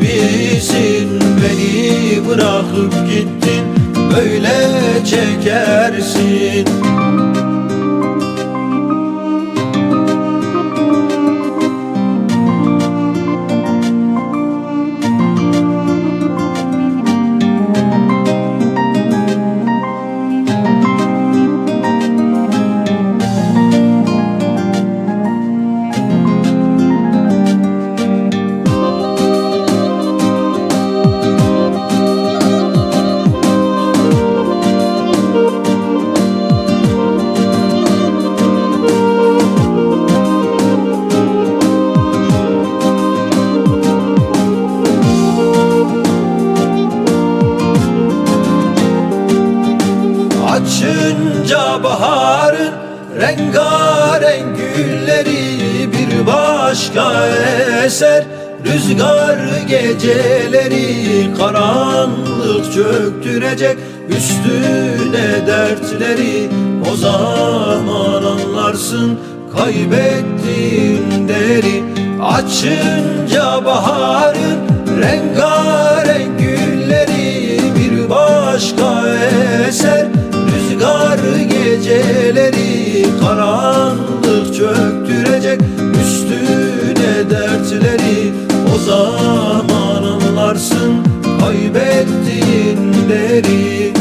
gibisin Beni bırakıp gittin Böyle çekersin Açınca baharın rengarenk gülleri bir başka eser. Rüzgar geceleri karanlık çöktürecek üstüne dertleri. O zaman anlarsın kaybettiğin değeri Açınca baharın ettiğin derin